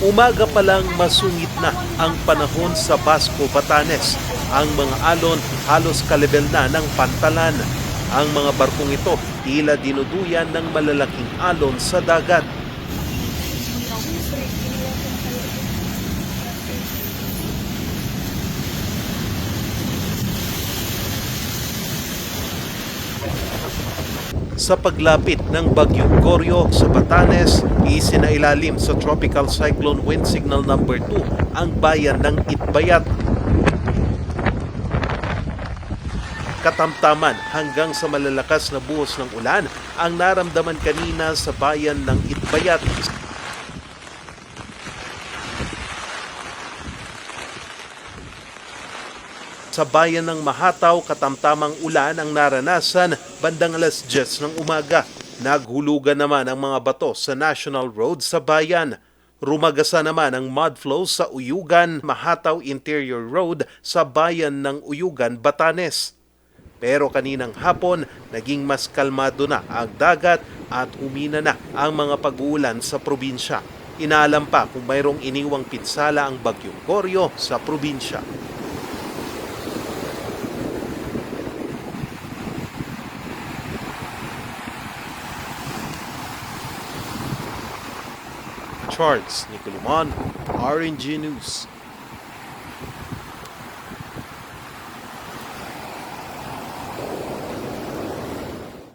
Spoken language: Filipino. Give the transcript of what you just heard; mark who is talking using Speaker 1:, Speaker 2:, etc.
Speaker 1: Umaga pa lang masungit na ang panahon sa Basco, Batanes. Ang mga alon halos kalebel na ng pantalan. Ang mga barkong ito tila dinuduyan ng malalaking alon sa dagat. Sa paglapit ng Bagyong Goryo sa Batanes, isinailalim sa Tropical Cyclone Wind Signal number 2 ang bayan ng Itbayat. Katamtaman hanggang sa malalakas na buhos ng ulan ang naramdaman kanina sa bayan ng Itbayat. Sa bayan ng Mahataw, katamtamang ulan ang naranasan bandang alas 10 ng umaga. Naghulugan naman ang mga bato sa National Road sa bayan. Rumagasa naman ang mud flows sa Uyugan, Mahataw Interior Road sa bayan ng Uyugan, Batanes. Pero kaninang hapon, naging mas kalmado na ang dagat at humina na ang mga pag-uulan sa probinsya. Inaalam pa kung mayroong iniwang pinsala ang bagyong Goryo sa probinsya. charts, Nico RNG News.